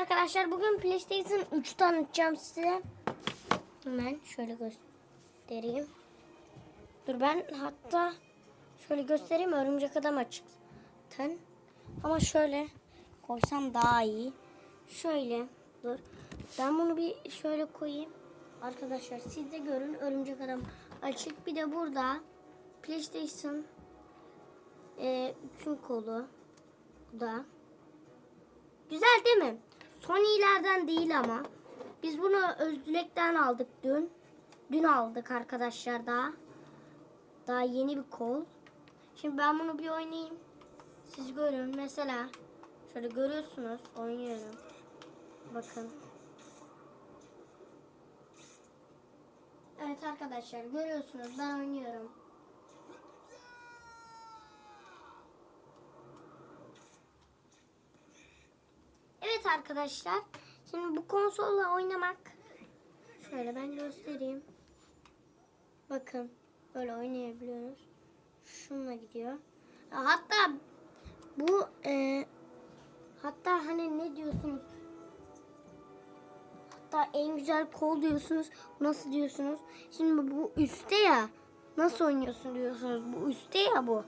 arkadaşlar bugün PlayStation 3 tanıtacağım size. Hemen şöyle göstereyim. Dur ben hatta şöyle göstereyim örümcek adam açıkten. Ama şöyle koysam daha iyi. Şöyle dur. Ben bunu bir şöyle koyayım. Arkadaşlar siz de görün örümcek adam açık. Bir de burada PlayStation e, üçün kolu da. Güzel değil mi? Sony'lerden değil ama. Biz bunu Özdülek'ten aldık dün. Dün aldık arkadaşlar daha. Daha yeni bir kol. Şimdi ben bunu bir oynayayım. Siz görün. Mesela şöyle görüyorsunuz. Oynuyorum. Bakın. Evet arkadaşlar görüyorsunuz ben oynuyorum. Evet arkadaşlar. Şimdi bu konsolla oynamak. Şöyle ben göstereyim. Bakın. Böyle oynayabiliyoruz. Şununla gidiyor. Hatta bu e, hatta hani ne diyorsunuz? Hatta en güzel kol diyorsunuz. Nasıl diyorsunuz? Şimdi bu üstte ya. Nasıl oynuyorsun diyorsunuz. Bu üstte ya bu.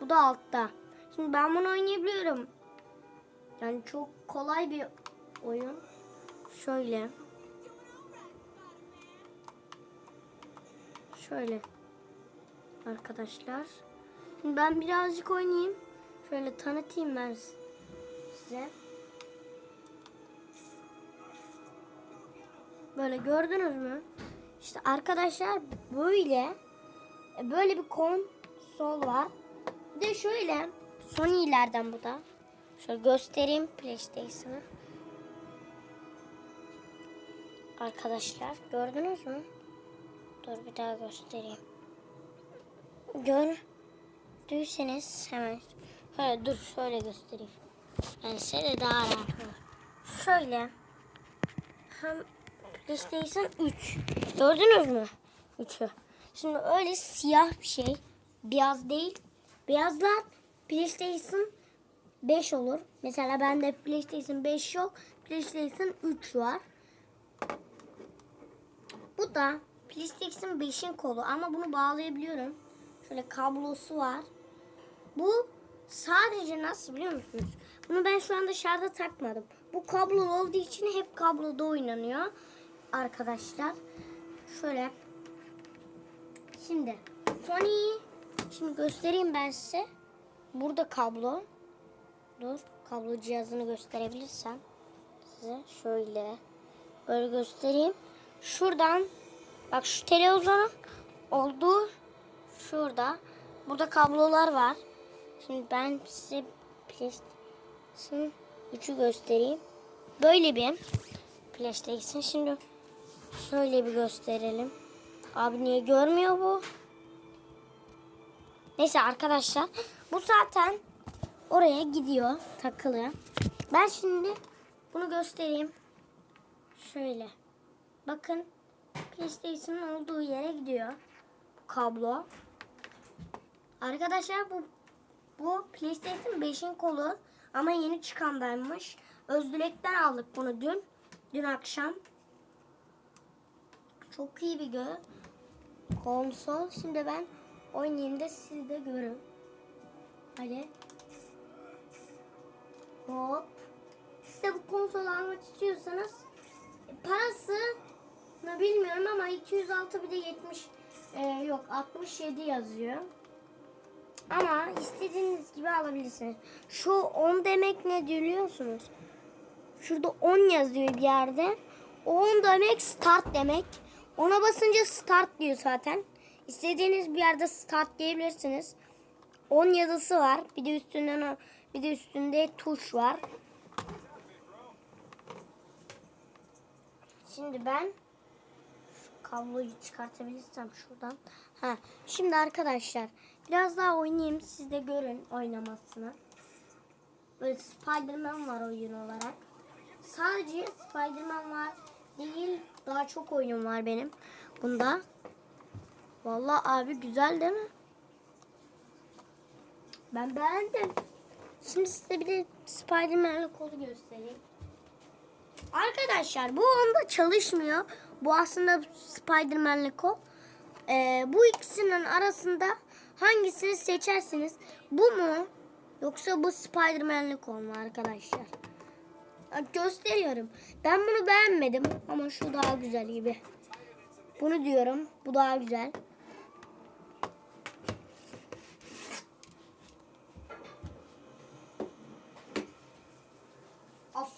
Bu da altta. Şimdi ben bunu oynayabiliyorum. Yani çok kolay bir oyun. Şöyle. Şöyle. Arkadaşlar. Şimdi ben birazcık oynayayım. Şöyle tanıtayım ben size. Böyle gördünüz mü? İşte arkadaşlar böyle böyle bir konsol var. Bir de şöyle Sony'lerden bu da. Şöyle göstereyim PlayStation'ı. Arkadaşlar gördünüz mü? Dur bir daha göstereyim. Gördüyseniz hemen şöyle dur şöyle göstereyim. Yani size de daha rahat olur. Şöyle hem PlayStation 3 gördünüz mü? 3'ü. Şimdi öyle siyah bir şey. Beyaz değil. Beyazlar PlayStation 5 olur. Mesela bende PlayStation 5 yok. PlayStation 3 var. Bu da PlayStation 5'in kolu ama bunu bağlayabiliyorum. Şöyle kablosu var. Bu sadece nasıl biliyor musunuz? Bunu ben şu anda dışarıda takmadım. Bu kablolu olduğu için hep kabloda oynanıyor. Arkadaşlar şöyle şimdi Sony şimdi göstereyim ben size. Burada kablo. Dur kablo cihazını gösterebilirsem size şöyle böyle göstereyim. Şuradan bak şu televizyonun olduğu şurada. Burada kablolar var. Şimdi ben size PlayStation 3'ü göstereyim. Böyle bir PlayStation. Şimdi şöyle bir gösterelim. Abi niye görmüyor bu? Neyse arkadaşlar. Bu zaten oraya gidiyor takılı. Ben şimdi bunu göstereyim. Şöyle. Bakın PlayStation'ın olduğu yere gidiyor. Kablo. Arkadaşlar bu bu PlayStation 5'in kolu ama yeni çıkandaymış. Özdülek'ten aldık bunu dün. Dün akşam. Çok iyi bir gö konsol. Şimdi ben oynayayım da siz de görün. Hadi. Hop. Siz de bu konsol almak istiyorsanız e, parası ne bilmiyorum ama 206 bir de 70 e, yok 67 yazıyor. Ama istediğiniz gibi alabilirsiniz. Şu 10 demek ne biliyorsunuz? Şurada 10 yazıyor bir yerde. O 10 demek start demek. Ona basınca start diyor zaten. İstediğiniz bir yerde start diyebilirsiniz. 10 yazısı var. Bir de üstünden o- bir de üstünde tuş var. Şimdi ben kabloyu çıkartabilirsem şuradan. Ha, şimdi arkadaşlar biraz daha oynayayım. Siz de görün oynamasını. Böyle Spider-Man var oyun olarak. Sadece Spider-Man var değil. Daha çok oyun var benim. Bunda. Vallahi abi güzel değil mi? Ben beğendim. Şimdi size bir de Spider-Man'li kolu göstereyim. Arkadaşlar bu onda çalışmıyor. Bu aslında Spider-Man'li kol. Ee, bu ikisinin arasında hangisini seçersiniz? Bu mu? Yoksa bu Spider-Man'li kol mu arkadaşlar? Gösteriyorum. Ben bunu beğenmedim ama şu daha güzel gibi. Bunu diyorum. Bu daha güzel.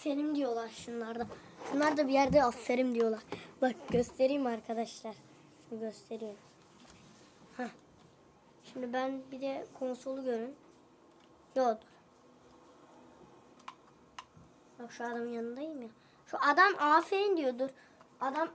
Aferin diyorlar şunlarda. Şunlar da bir yerde aferin diyorlar. Bak göstereyim arkadaşlar. Şunu göstereyim. Heh. Şimdi ben bir de konsolu görün. Yok. Bak şu adamın yanındayım ya. Şu adam aferin diyordur. Adam